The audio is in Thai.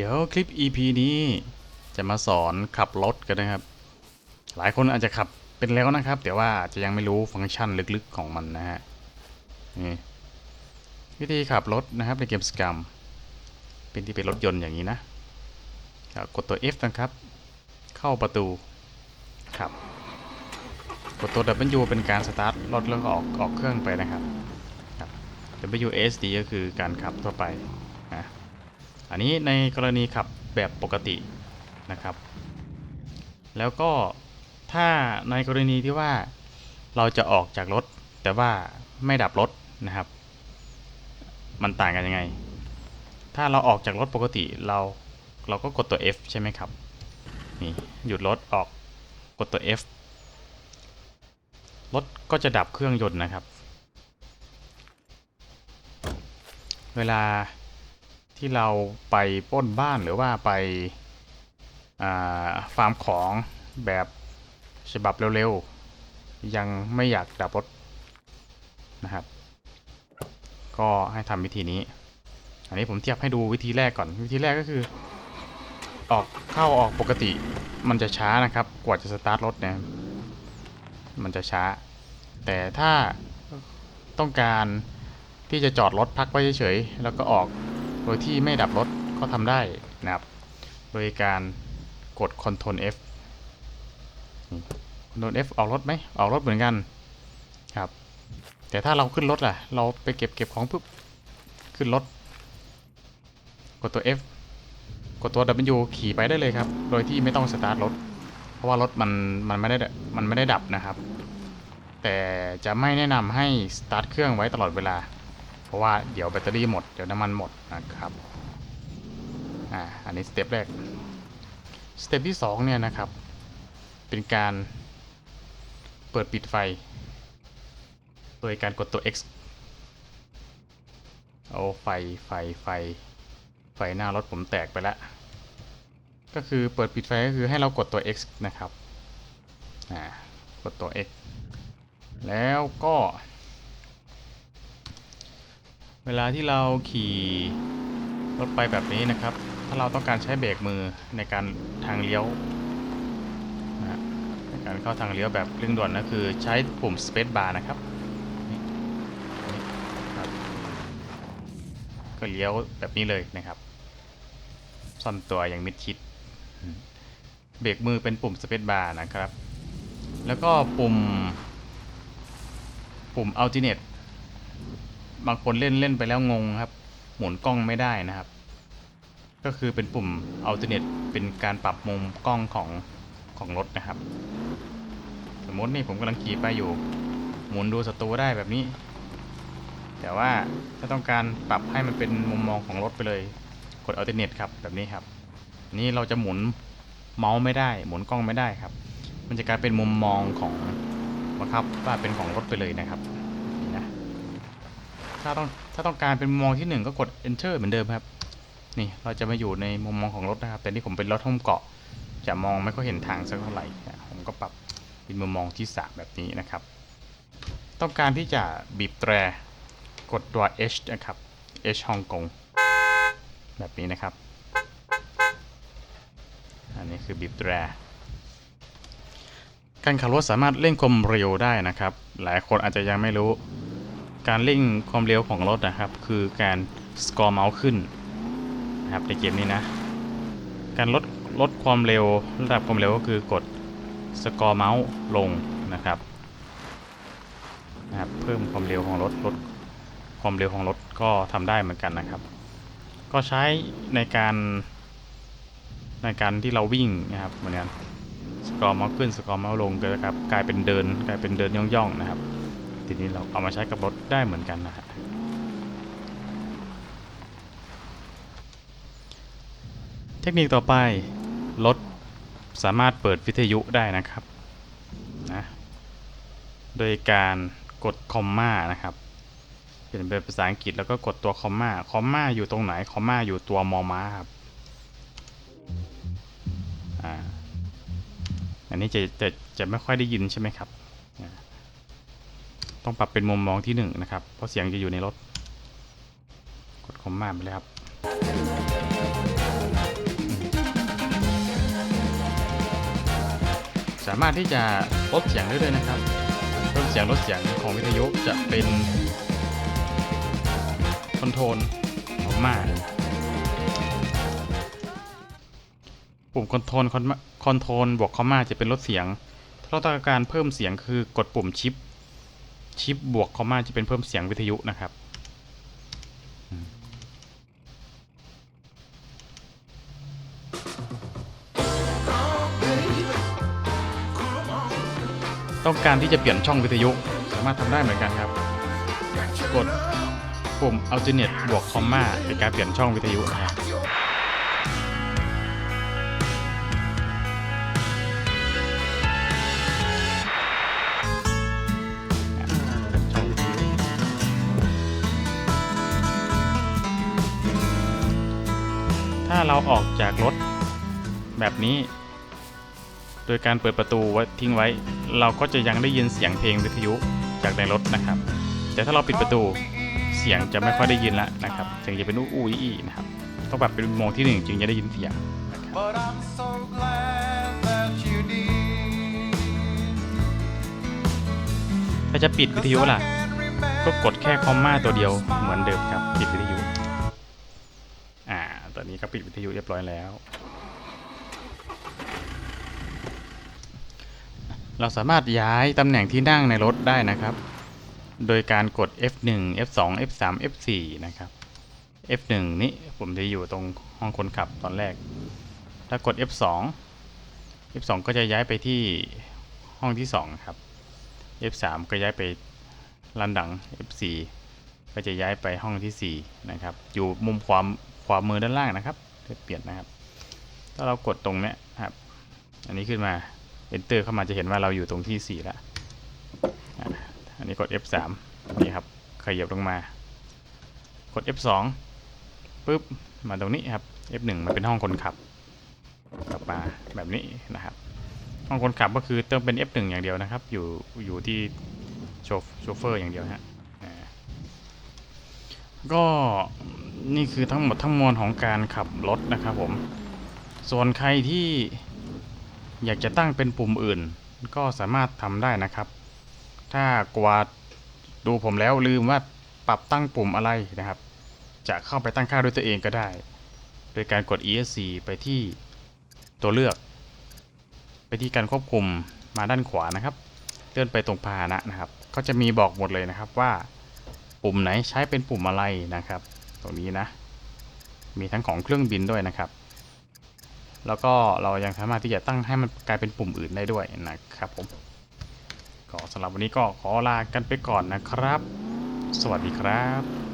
เดี๋ยวคลิป EP นี้จะมาสอนขับรถกันนะครับ หลายคนอาจจะขับเป็นแล้วนะครับ แต่ว่าจะยังไม่รู้ฟังก์ชันลึกๆของมันนะฮะนี่วิธีขับรถนะครับในเกมสกรรมเป็นที่เป็นรถยนต์อย่างนี้นะกดตัว F นะครับ เข้าประตูครับกดตัว W เป็นการสตาร์ทรถแล้วก็ออกออกเครื่องไปนะครับครับ WSD ก็คือการขับทั่วไป อันนี้ในกรณีขับแบบปกตินะครับ แล้วก็ถ้าในกรณีที่ว่าเราจะออกจากรถ แต่ว่าไม่ดับรถนะครับ มันต่างกันยังไง ถ้าเราออกจากรถปกติเราเราก็กดตัว F ใช่ไหมครับนี่หยุดรถออกกดตัว F รถก็จะดับเครื่องยนต์นะครับ เวลา ที่เราไปปล้นบ้านหรือว่าไปาฟาร์มของแบบฉบับเร็วๆ ยังไม่อยากดับรถนะครับ ก็ให้ทำวิธีนี้ อันนี้ผมเทียบให้ดูวิธีแรกก่อน วิธีแรกก็คือ ออกเข้าออกปกติมันจะช้านะครับ กว่าจะสตาร์ทรถเนี่ยมันจะช้า แต่ถ้าต้องการที่จะจอดรถพักไว้เฉยๆ แล้วก็ออก โดยที่ไม่ดับรถก็ทำได้นะครับ โดยการกด Ctrl F Ctrl F ออกรถไหมออกรถเหมือนกันครับ แต่ถ้าเราขึ้นรถล่ะ เราไปเก็บเก็บของปุ๊บขึ้นรถ กดตัว F กดตัว W ขี่ไปได้เลยครับ โดยที่ไม่ต้องสตาร์ทรถ เพราะว่ารถมันมันไม่ได้มันไม่ได้ดับนะครับ แต่จะไม่แนะนำให้สตาร์ทเครื่องไว้ตลอดเวลา เพราะว่าเดี๋ยวแบตเตอรี่หมด เดี๋ยวน้ำมันหมดนะครับอ่าอันนี้สเต็ปแรกสเต็ปที่2เนี่ยนะครับ เป็นการเปิดปิดไฟ โดยการกดตัว X เอาไฟไฟไฟ ไฟหน้ารถผมแตกไปแล้ว ก็คือเปิดปิดไฟก็คือให้เรากดตัว X นะครับ อ่า กดตัว X แล้วก็ เวลาที่เราขี่รถไปแบบนี้นะครับ ถ้าเราต้องการใช้เบรกมือในการทางเลี้ยวนะในการเข้าทางเลี้ยวแบบเร่งด่วนก็คือใช้ปุ่ม space bar นะครับก็เลี้ยวแบบนี้เลยนะครับ ซ่อนตัวอย่างมิดชิด เบรกมือเป็นปุ่ม space bar นะครับ แล้วก็ปุ่ม ปุ่ม alternate บางคนเล่นเล่นไปแล้วงงครับ หมุนกล้องไม่ได้นะครับ ก็คือเป็นปุ่ม alternate เป็นการปรับมุมกล้องของของรถนะครับ สมมตินี่ผมกำลังขี่ไปอยู่ หมุนดูศัตรูได้แบบนี้ แต่ว่าถ้าต้องการปรับให้มันเป็นมุมมองของรถไปเลย กด alternate ครับแบบนี้ครับ นี่เราจะหมุนเมาส์ไม่ได้ หมุนกล้องไม่ได้ครับ มันจะกลายเป็นมุมมองของบังคับว่าเป็นของรถไปเลยนะครับ ถ้าต้องถ้าต้องการเป็นมุมมองที่หนึ่งก็กด enter เหมือนเดิมครับ นี่เราจะมาอยู่ในมุมมองของรถนะครับ แต่นี่ผมเป็นรถห้องเกาะ จะมองไม่ค่อยเห็นทางสักเท่าไหร่ ผมก็ปรับเป็นมุมมองที่สามแบบนี้นะครับ ต้องการที่จะบีบแตรกดตัว H นะครับ H ฮ่องกงแบบนี้นะครับ อันนี้คือบีบแตรการขับรถสามารถเร่งความเร็วได้นะครับ หลายคนอาจจะยังไม่รู้ การเร่งความเร็วของรถนะครับ คือการสกอร์เมาส์ขึ้นนะครับในเกมนี้นะ การลดลดความเร็วระดับความเร็วก็คือกดสกอร์เมาส์ลงนะครับนะครับเพิ่มความเร็วของรถลดความเร็วของรถก็ทำได้เหมือนกันนะครับ ก็ใช้ในการในการที่เราวิ่งนะครับเหมือนกันสกอร์เมาส์ขึ้นสกอร์เมาส์ลงก็นะครับกลายเป็นเดินกลายเป็นเดินย่องๆนะครับ ทีนี้เราเอามาใช้กับรถได้เหมือนกันนะครับเทคนิคต่อไปรถสามารถเปิดวิทยุได้นะครับนะโดยการกดคอมมานะครับเปลี่ยนเป็นภาษาอังกฤษแล้วก็กดตัวคอมมาคอมมาอยู่ตรงไหนคอมมาอยู่ตัวมอม้าครับอ่าอันนี้จะจะจะไม่ค่อยได้ยินใช่ไหมครับ ต้องปรับเป็นมุมมองที่1นนะครับ เพราะเสียงจะอยู่ในรถ กดคอมมานไปเลยครับ สามารถที่จะลดเสียงได้ด้วยนะครับเพิ่มเสียงลดเสียงของวิทยุจะเป็นคอนโทรลคอมมาปุ่มคอนโทรลคอนโทรลบวกคอมมาจะเป็นลดเสียง ถ้าเราต้องการเพิ่มเสียงคือกดปุ่มชิป ชิปบวกคอมมาจะเป็นเพิ่มเสียงวิทยุนะครับต้องการที่จะเปลี่ยนช่องวิทยุสามารถทำได้เหมือนกันครับ กดปุ่ม alternate บวก comma เป็นการเปลี่ยนช่องวิทยุนะครับ เราออกจากรถแบบนี้ โดยการเปิดประตูไว้ทิ้งไว้ เราก็จะยังได้ยินเสียงเพลงวิทยุจากในรถนะครับ แต่ถ้าเราปิดประตูเสียงจะไม่ค่อยได้ยินล้วนะครับเสียงจะเป็นอู้อู้อี้นะครับต้องแบบเป็นโมดที่หนึ่งจึงจะได้ยินเสียงถ้าจะปิดวิทยุล่ะ ก็กดแค่คอมมาตัวเดียวเหมือนเดิมครับปิดวิทยุ อ่าตอนนี้ก็ปิดวิทยุเรียบร้อยแล้ว เราสามารถย้ายตำแหน่งที่นั่งในรถได้นะครับ โดยการกด F1 F2 F3 F4 นะครับ F1 นี่ผมจะอยู่ตรงห้องคนขับตอนแรก ถ้ากด F2 F2 ก็จะย้ายไปที่ห้องที่2ครับ F3 ก็ย้ายไปลันดัง F4 ก็จะย้ายไปห้องที่4นะครับ อยู่มุมขวาม ขวามือด้านล่างนะครับเพื่อเปลี่ยนนะครับ ถ้าเรากดตรงเนี้ยครับ อันนี้ขึ้นมา Enter เข้ามาจะเห็นว่าเราอยู่ตรงที่ 4 แล้ว อันนี้กด F3 นี่ครับขยับลงมา กด F2 ปุ๊บ มาตรงนี้ครับ F1 มันเป็นห้องคนขับ กลับมาแบบนี้นะครับ ห้องคนขับก็คือเติมเป็น F1 อย่างเดียวนะครับ อยู่อยู่ที่โชเฟอร์อย่างเดียวฮะก็ นี่คือทั้งหมดทั้งมวลของการขับรถนะครับผม ส่วนใครที่อยากจะตั้งเป็นปุ่มอื่น ก็สามารถทำได้นะครับ ถ้ากว่าดูผมแล้วลืมว่าปรับตั้งปุ่มอะไรนะครับ จะเข้าไปตั้งค่าด้วยตัวเองก็ได้ โดยการกด ESC ไปที่ตัวเลือก ไปที่การควบคุมมาด้านขวานะครับ เลื่อนไปตรงพาหนะนะครับ ก็จะมีบอกหมดเลยนะครับว่า ปุ่มไหนใช้เป็นปุ่มอะไรนะครับ ตรงนี้นะ มีทั้งของเครื่องบินด้วยนะครับ แล้วก็เรายังสามารถที่จะตั้งให้มันกลายเป็นปุ่มอื่นได้ด้วยนะครับผมก็สำหรับวันนี้ก็ขอลากันไปก่อนนะครับ สวัสดีครับ